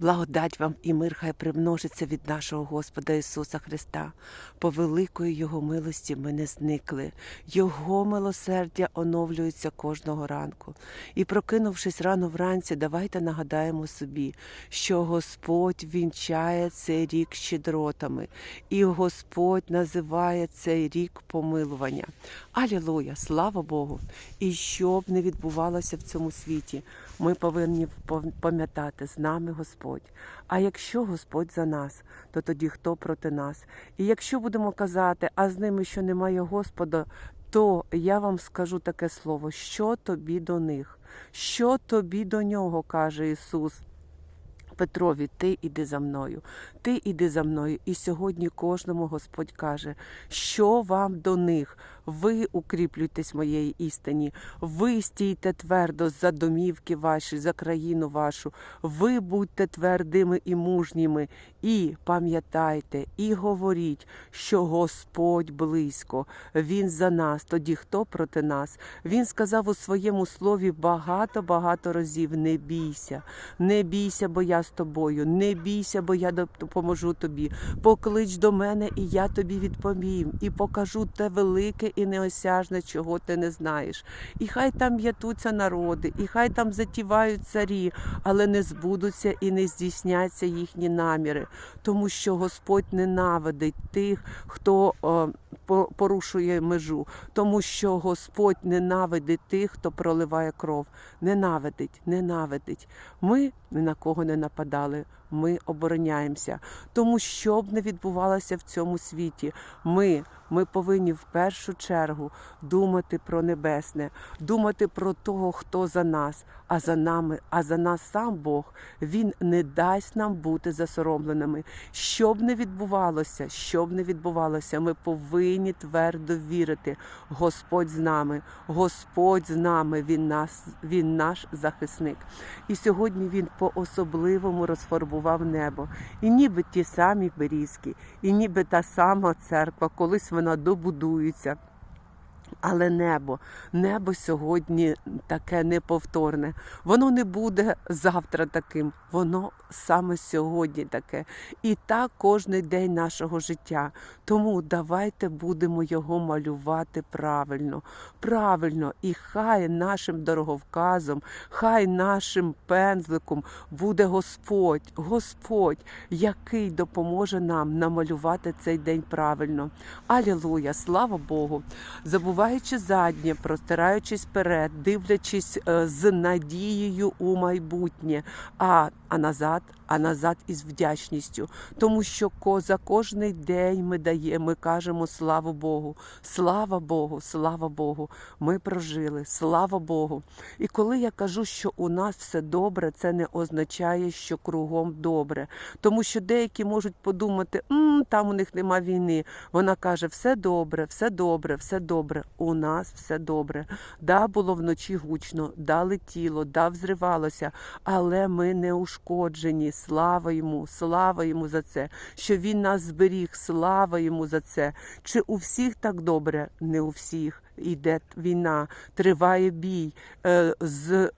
Благодать вам і мир хай примножиться від нашого Господа Ісуса Христа. По великої Його милості ми не зникли. Його милосердя оновлюється кожного ранку. І прокинувшись рано вранці, давайте нагадаємо собі, що Господь вінчає цей рік щедротами, і Господь називає цей рік помилування. Алілуя! Слава Богу! І що б не відбувалося в цьому світі, ми повинні пам- пам'ятати з нами Господь. А якщо Господь за нас, то тоді хто проти нас? І якщо будемо казати, а з ними що немає Господа, то я вам скажу таке слово: що тобі до них? Що тобі до нього, каже Ісус. Петрові, ти іди за мною, ти іди за мною. І сьогодні кожному Господь каже, що вам до них. Ви укріплюйтесь моєї істині, ви стійте твердо за домівки ваші, за країну вашу, ви будьте твердими і мужніми, і пам'ятайте, і говоріть, що Господь близько, Він за нас. Тоді хто проти нас? Він сказав у своєму слові багато-багато разів: не бійся, не бійся, бо я з тобою, не бійся, бо я допоможу тобі. Поклич до мене, і я тобі відповім, і покажу те велике і неосяжне, чого ти не знаєш. І хай там ятуться народи, і хай там затівають царі, але не збудуться і не здійсняться їхні наміри, тому що Господь ненавидить тих, хто о, порушує межу, тому що Господь ненавидить тих, хто проливає кров. Ненавидить, ненавидить. Ми ні на кого не нападали. Ми обороняємося. Тому що б не відбувалося в цьому світі, ми, ми повинні в першу чергу думати про небесне, думати про того, хто за нас, а за нами, а за нас сам Бог. Він не дасть нам бути засоромленими. Що б не відбувалося, що б не відбувалося, ми повинні твердо вірити. Господь з нами, Господь з нами, Він нас, Він наш захисник. І сьогодні він по-особливому розфарбував небо. І ніби ті самі берізки, і ніби та сама церква, колись вона добудується. Але небо, небо сьогодні таке неповторне. Воно не буде завтра таким, воно саме сьогодні таке. І так кожний день нашого життя. Тому давайте будемо його малювати правильно, правильно, і хай нашим дороговказом, хай нашим пензликом буде Господь, Господь, який допоможе нам намалювати цей день правильно. Алілуя, слава Богу! Забуваючи заднє, простираючись вперед, дивлячись е, з надією у майбутнє, а, а назад, а назад із вдячністю, тому що за кожний день ми даємо, ми кажемо слава Богу, слава Богу, слава Богу. Ми прожили, слава Богу. І коли я кажу, що у нас все добре, це не означає, що кругом добре. Тому що деякі можуть подумати, «М, там у них нема війни. Вона каже, все добре, все добре, все добре. У нас все добре. Да, було вночі гучно, да, летіло, да, взривалося, але ми не ушкоджені. Слава йому, слава йому за це, що він нас зберіг, слава йому за це. Чи у всіх так добре? Не у всіх. Йде війна, триває бій е, з.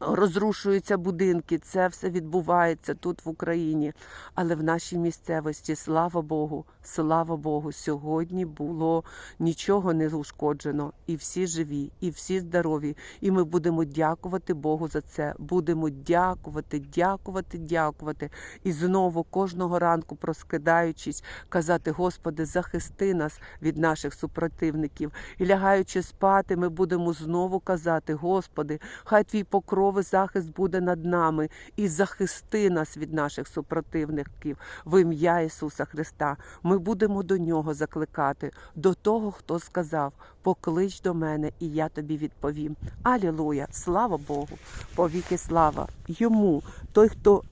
Розрушуються будинки, це все відбувається тут в Україні. Але в нашій місцевості, слава Богу, слава Богу, сьогодні було нічого не ушкоджено, і всі живі, і всі здорові. І ми будемо дякувати Богу за це. Будемо дякувати, дякувати, дякувати. І знову кожного ранку, проскидаючись, казати: Господи, захисти нас від наших супротивників. І лягаючи спати, ми будемо знову казати: Господи, хай твій покровий захист буде над нами і захисти нас від наших супротивників в ім'я Ісуса Христа. Ми будемо до нього закликати, до того, хто сказав: поклич до мене, і я тобі відповім. Алілуя! Слава Богу! Повіки слава йому, той, хто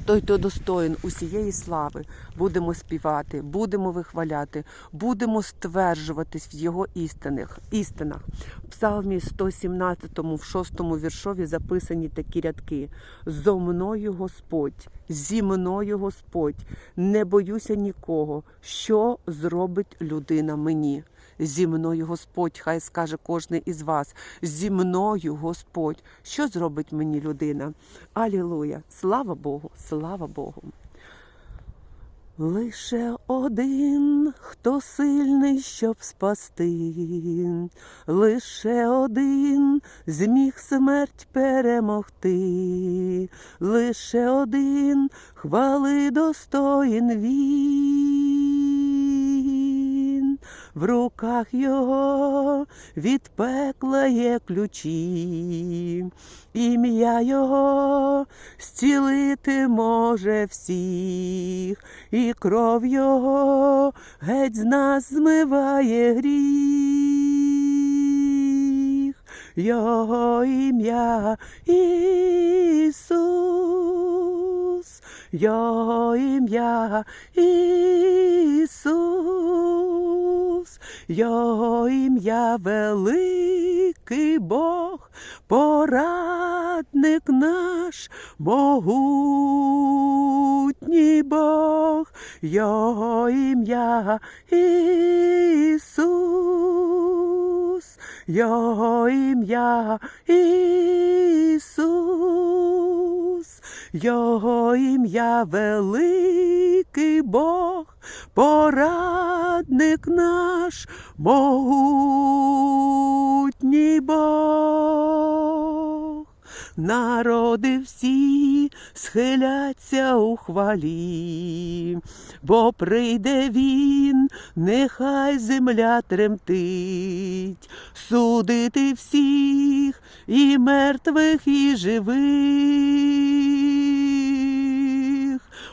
той, хто достоїн усієї слави, будемо співати, будемо вихваляти, будемо стверджуватись в його істинах. істинах. В Псалмі 117, в 6 віршові записані такі рядки: Зо мною Господь, зі мною Господь, не боюся нікого, що зробить людина мені. Зі мною Господь, хай скаже кожен із вас. Зі мною Господь. Що зробить мені людина? Алілуя! Слава Богу, слава Богу. Лише один, хто сильний, щоб спасти, лише один зміг смерть перемогти, лише один хвали достоїн він, в руках його від пекла є ключі, ім'я його зцілити може всіх, і кров його геть з нас змиває гріх. Його ім'я Ісус, Його ім'я Ісус, Його ім'я великий Бог, порадник наш, могутній Бог, Його ім'я Ісус, Його ім'я Ісус, Його ім'я великий Бог, порадник наш, могутній Бог. Народи всі схиляться у хвалі, бо прийде він, нехай земля тремтить, судити всіх і мертвих, і живих.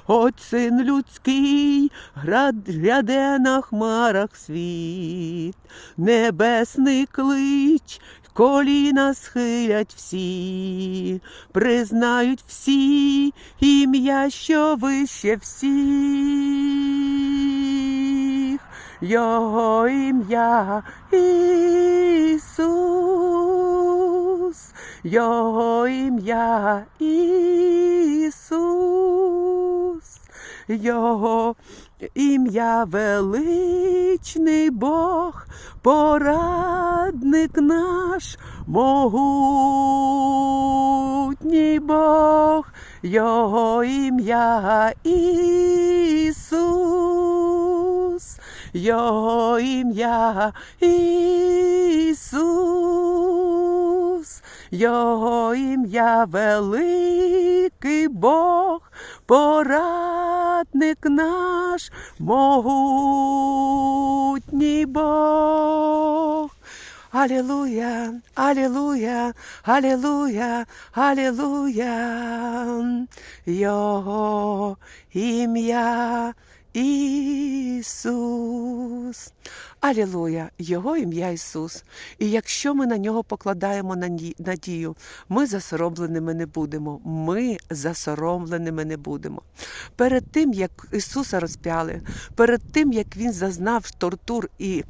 От син людський гряде на хмарах світ, небесний клич, коліна схилять всі, признають всі ім'я, що вище всіх. Його ім'я Ісус, Його ім'я Ісус, Його ім'я величний Бог, порадник наш, могутній Бог, Його ім'я Ісус, Його ім'я Ісус, Його ім'я великий Бог, порадник наш, могутній Бог. Алілуя, алілуя, алілуя, алілуя. Його ім'я Ісус. Алілуя, Його ім'я Ісус. І якщо ми на нього покладаємо надію, ми засоромленими не будемо. Ми засоромленими не будемо. Перед тим, як Ісуса розп'яли, перед тим, як Він зазнав тортур і.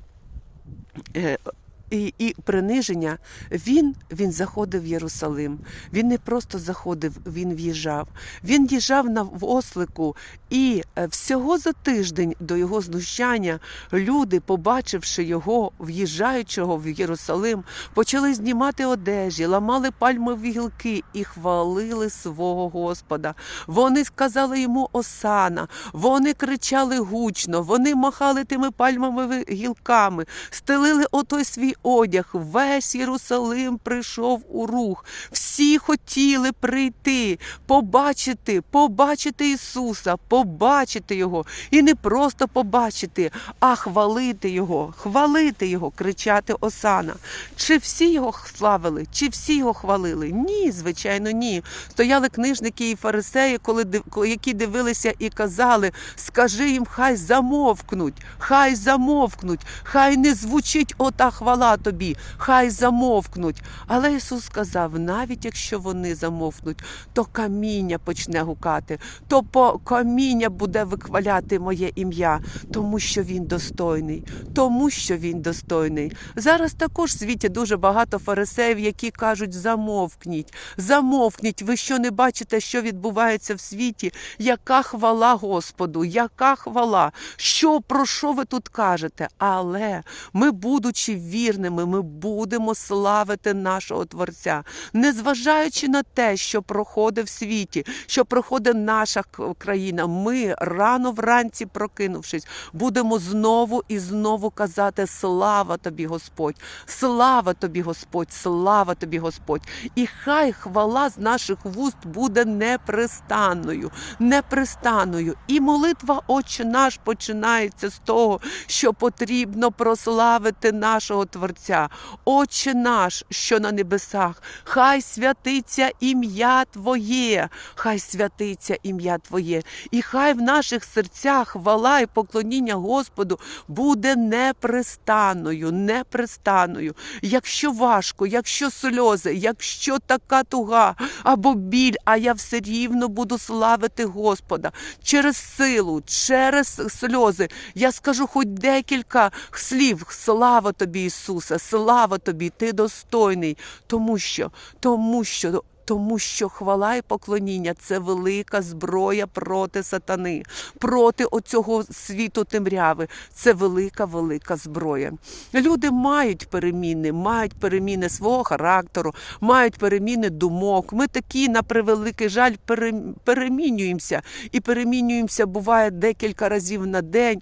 І, і приниження, він, він заходив в Єрусалим. Він не просто заходив, він в'їжджав. Він їжджав на ослику, і е, всього за тиждень до його знущання люди, побачивши його, в'їжджаючого в Єрусалим, почали знімати одежі, ламали пальмові гілки і хвалили свого Господа. Вони сказали йому Осана, вони кричали гучно, вони махали тими пальмовими гілками, стелили отой свій одяг. Весь Єрусалим прийшов у рух. Всі хотіли прийти, побачити, побачити Ісуса, побачити Його. І не просто побачити, а хвалити Його, хвалити Його, кричати Осана. Чи всі його славили, чи всі його хвалили? Ні, звичайно, ні. Стояли книжники і фарисеї, коли які дивилися і казали: скажи їм, хай замовкнуть, хай замовкнуть, хай не звучить ота хвала. Тобі, хай замовкнуть. Але Ісус сказав: навіть якщо вони замовкнуть, то каміння почне гукати, то по каміння буде викваляти моє ім'я, тому що він достойний, тому що він достойний. Зараз також в світі дуже багато фарисеїв, які кажуть: замовкніть, замовкніть. Ви що не бачите, що відбувається в світі? Яка хвала Господу, яка хвала? Що про що ви тут кажете? Але ми, будучи вірними, ми будемо славити нашого Творця, незважаючи на те, що проходить в світі, що проходить наша країна. Ми рано вранці прокинувшись, будемо знову і знову казати: Слава тобі, Господь! Слава тобі, Господь! Слава тобі, Господь! І хай хвала з наших вуст буде непрестанною, непрестанною. І молитва Отче наш починається з того, що потрібно прославити нашого Творця. Отче наш, що на небесах, хай святиться ім'я Твоє, хай святиться ім'я Твоє, і хай в наших серцях хвала і поклоніння Господу буде непрестанною, непрестанною. Якщо важко, якщо сльози, якщо така туга або біль, а я все рівно буду славити Господа через силу, через сльози. Я скажу хоч декілька слів. Слава тобі, Ісусе, слава тобі, ти достойний, тому що, тому що. Тому що хвала і поклоніння це велика зброя проти сатани, проти оцього світу темряви. Це велика, велика зброя. Люди мають переміни, мають переміни свого характеру, мають переміни думок. Ми такі, на превеликий жаль, перем- перемінюємося. І перемінюємося буває декілька разів на день.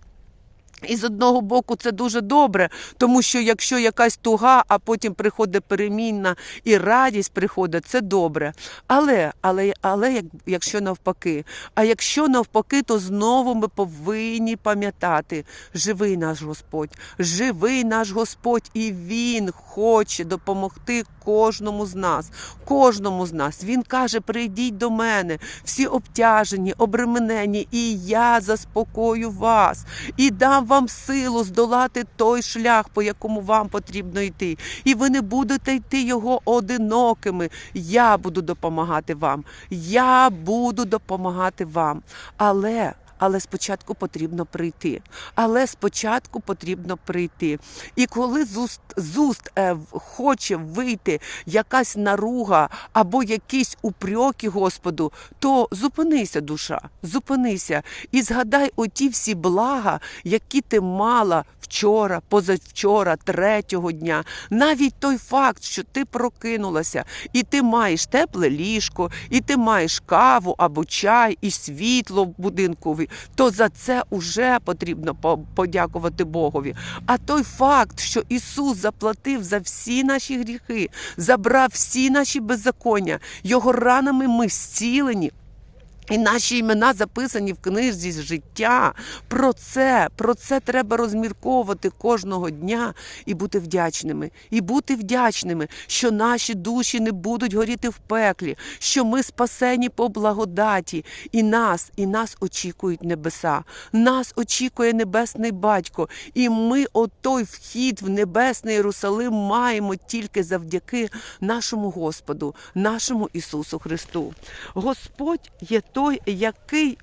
І з одного боку це дуже добре, тому що якщо якась туга, а потім приходить перемінна і радість приходить, це добре. Але, але, але як, якщо навпаки, а якщо навпаки, то знову ми повинні пам'ятати, живий наш Господь, живий наш Господь, і Він хоче допомогти кожному з нас, кожному з нас. Він каже: прийдіть до мене, всі обтяжені, обременені, і я заспокою вас і дам вам силу здолати той шлях, по якому вам потрібно йти. І ви не будете йти його одинокими. Я буду допомагати вам. Я буду допомагати вам. Але. Але спочатку потрібно прийти. Але спочатку потрібно прийти. І коли з уст, з уст е, хоче вийти якась наруга або якісь упрьоки Господу, то зупинися, душа, зупинися і згадай оті всі блага, які ти мала вчора, позавчора, третього дня. Навіть той факт, що ти прокинулася, і ти маєш тепле ліжко, і ти маєш каву або чай, і світло в будинкові, то за це уже потрібно по- подякувати Богові. А той факт, що Ісус заплатив за всі наші гріхи, забрав всі наші беззаконня, Його ранами ми зцілені. І наші імена записані в книзі життя. Про це, про це треба розмірковувати кожного дня і бути вдячними. І бути вдячними, що наші душі не будуть горіти в пеклі, що ми спасені по благодаті, і нас, і нас очікують небеса. Нас очікує небесний батько, і ми отой вхід в небесний Єрусалим маємо тільки завдяки нашому Господу, нашому Ісусу Христу. Господь є той, який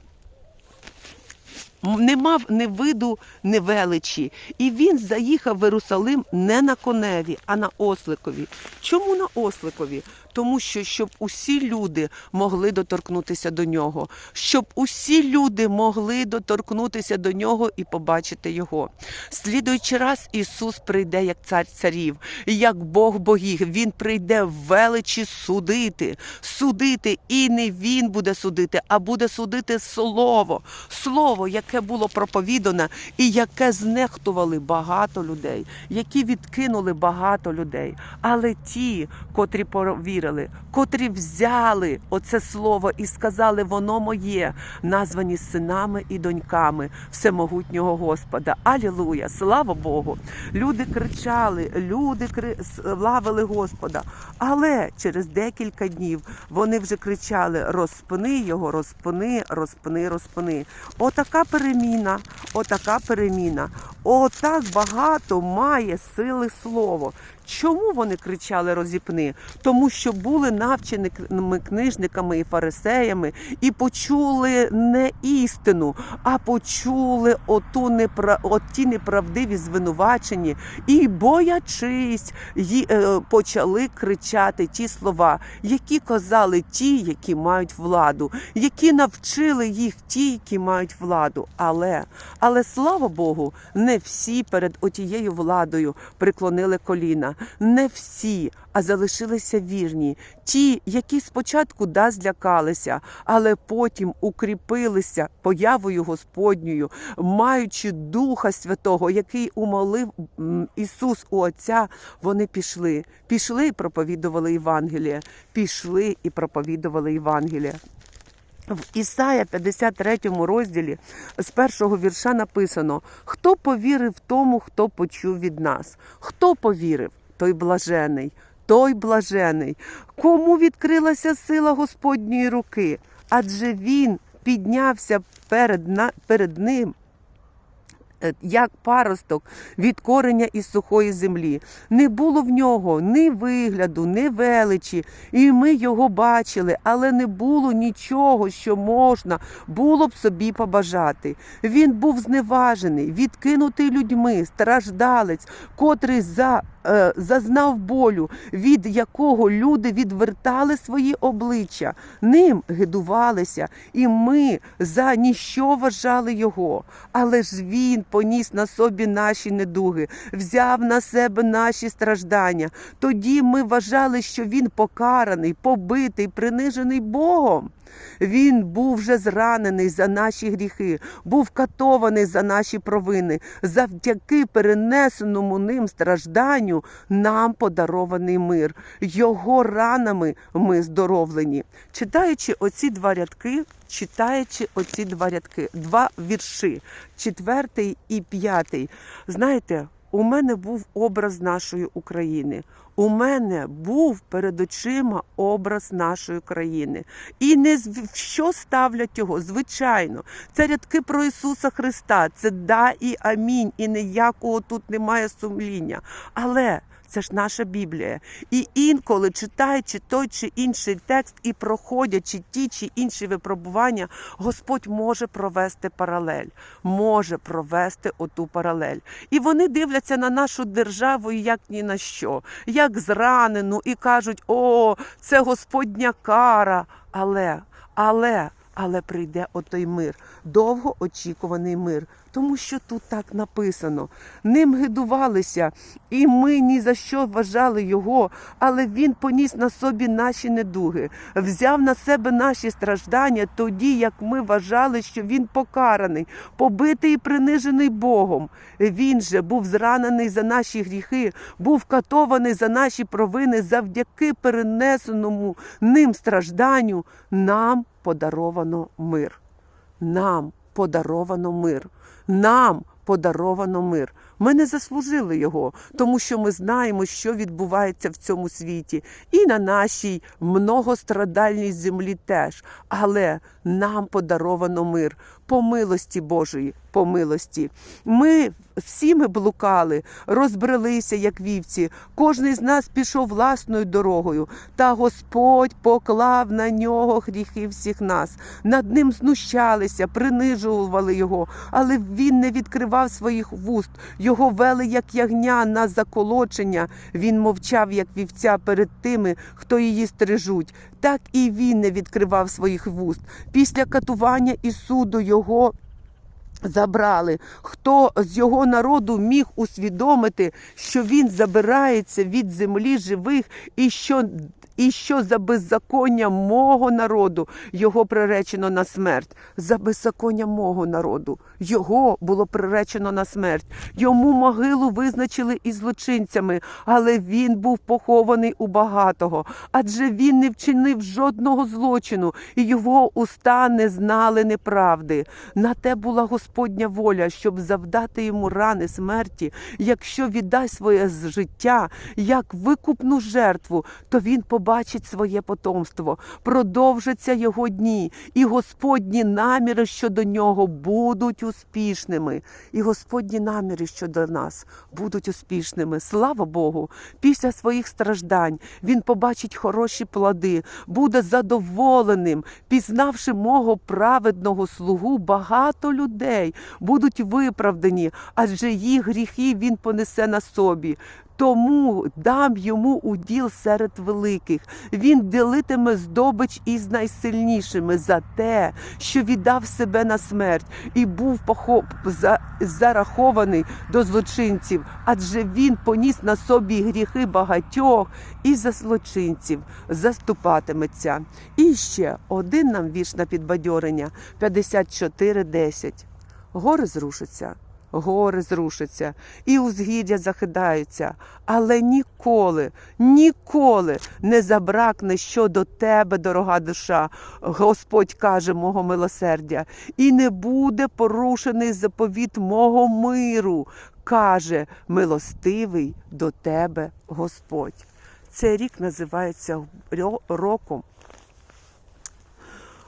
не мав ні виду, ні величі. І він заїхав в Єрусалим не на коневі, а на осликові. Чому на осликові? Тому що щоб усі люди могли доторкнутися до нього, щоб усі люди могли доторкнутися до нього і побачити його. Слідуючи раз Ісус прийде як цар царів, як Бог богів. Він прийде в величі судити, судити, і не він буде судити, а буде судити слово, слово, яке було проповідане і яке знехтували багато людей, які відкинули багато людей. Але ті, котрі повірили, котрі взяли оце слово і сказали, воно моє, названі синами і доньками всемогутнього Господа. Алілуя! Слава Богу! Люди кричали, люди кри... славили Господа. Але через декілька днів вони вже кричали: розпини його, розпини, розпини, розпини. Отака переміна, отака переміна. Отак багато має сили слово. Чому вони кричали розіпни? Тому що були навченими книжниками і фарисеями і почули не істину, а почули оту непра... оті неправдиві звинувачення і, боячись, ї... е, почали кричати ті слова, які казали ті, які мають владу, які навчили їх ті, які мають владу. Але, але слава Богу, не всі перед отією владою преклонили коліна. Не всі, а залишилися вірні. Ті, які спочатку да злякалися, але потім укріпилися появою Господньою, маючи Духа Святого, який умолив Ісус у Отця, вони пішли. Пішли і проповідували Євангеліє. Пішли і проповідували Євангеліє. В Ісая 53 розділі з першого вірша написано: Хто повірив тому, хто почув від нас? Хто повірив? Той блажений, той блажений. Кому відкрилася сила Господньої руки? Адже він піднявся перед, на, перед ним. е, Як паросток від кореня із сухої землі. Не було в нього ні вигляду, ні величі, і ми його бачили, але не було нічого, що можна було б собі побажати. Він був зневажений, відкинутий людьми, страждалець, котрий за, зазнав болю, від якого люди відвертали свої обличчя, ним гидувалися, і ми за ніщо вважали його. Але ж він поніс на собі наші недуги, взяв на себе наші страждання. Тоді ми вважали, що він покараний, побитий, принижений Богом. Він був вже зранений за наші гріхи, був катований за наші провини. Завдяки перенесеному ним стражданню нам подарований мир. Його ранами ми здоровлені. Читаючи оці два рядки, читаючи оці два рядки, два вірші, четвертий і п'ятий. Знаєте, у мене був образ нашої України. У мене був перед очима образ нашої країни. І не з- що ставлять його? Звичайно, це рядки про Ісуса Христа. Це да і амінь. І ніякого тут немає сумління. Але це ж наша Біблія. І інколи, читаючи той чи інший текст і проходячи ті чи інші випробування, Господь може провести паралель, може провести оту паралель. І вони дивляться на нашу державу як ні на що, як зранену, і кажуть: о, це Господня кара. Але, але. Але прийде отой мир, довго очікуваний мир, тому що тут так написано. Ним гидувалися, і ми ні за що вважали його, але він поніс на собі наші недуги, взяв на себе наші страждання тоді, як ми вважали, що він покараний, побитий і принижений Богом. Він же був зранений за наші гріхи, був катований за наші провини завдяки перенесеному ним стражданню. Нам подаровано мир. Нам подаровано мир. Нам подаровано мир. Ми не заслужили його, тому що ми знаємо, що відбувається в цьому світі, і на нашій многострадальній землі теж. Але нам подаровано мир по милості Божої, по милості. Ми всі ми блукали, розбрелися, як вівці. Кожний з нас пішов власною дорогою, та Господь поклав на нього гріхи всіх нас. Над ним знущалися, принижували його, але він не відкривав своїх вуст. Його вели, як ягня на заколочення. Він мовчав, як вівця перед тими, хто її стережуть. Так і він не відкривав своїх вуст. Після катування і суду його. Забрали, хто з його народу міг усвідомити, що він забирається від землі живих, і що, і що за беззаконня мого народу його приречено на смерть. За беззаконня мого народу його було приречено на смерть. Йому могилу визначили і злочинцями, але він був похований у багатого, адже він не вчинив жодного злочину, і його уста не знали неправди. На те була Господня воля, щоб завдати йому рани смерті. Якщо віддасть своє життя як викупну жертву, то він побачить побачить своє потомство, продовжаться його дні, і Господні наміри щодо нього будуть успішними. І Господні наміри щодо нас будуть успішними. Слава Богу! Після своїх страждань він побачить хороші плоди, буде задоволеним, пізнавши мого праведного слугу, багато людей будуть виправдані, адже їх гріхи він понесе на собі. Тому дам йому уділ серед великих. Він ділитиме здобич із найсильнішими за те, що віддав себе на смерть і був похоп... за... зарахований до злочинців, адже він поніс на собі гріхи багатьох і за злочинців заступатиметься. І ще один нам вірш на підбадьорення 54.10. Гори зрушаться гори зрушаться, і узгір'я захидаються, але ніколи, ніколи не забракне щодо тебе, дорога душа, Господь каже мого милосердя, і не буде порушений заповіт мого миру, каже милостивий до тебе Господь. Цей рік називається роком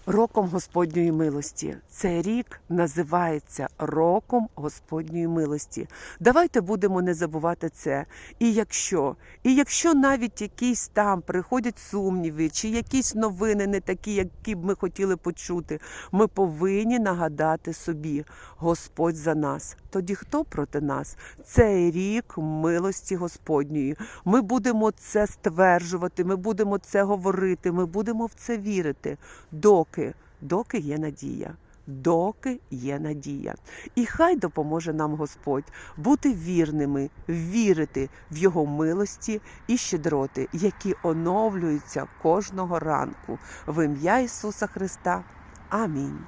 Роком Господньої милості. Цей рік називається Роком Господньої милості. Давайте будемо не забувати це. І якщо, і якщо навіть якісь там приходять сумніви, чи якісь новини не такі, які б ми хотіли почути, ми повинні нагадати собі, Господь за нас. Тоді хто проти нас? Цей рік милості Господньої. Ми будемо це стверджувати, ми будемо це говорити, ми будемо в це вірити, доки, доки є надія. Доки є надія. І хай допоможе нам Господь бути вірними, вірити в Його милості і щедроти, які оновлюються кожного ранку. В ім'я Ісуса Христа. Амінь.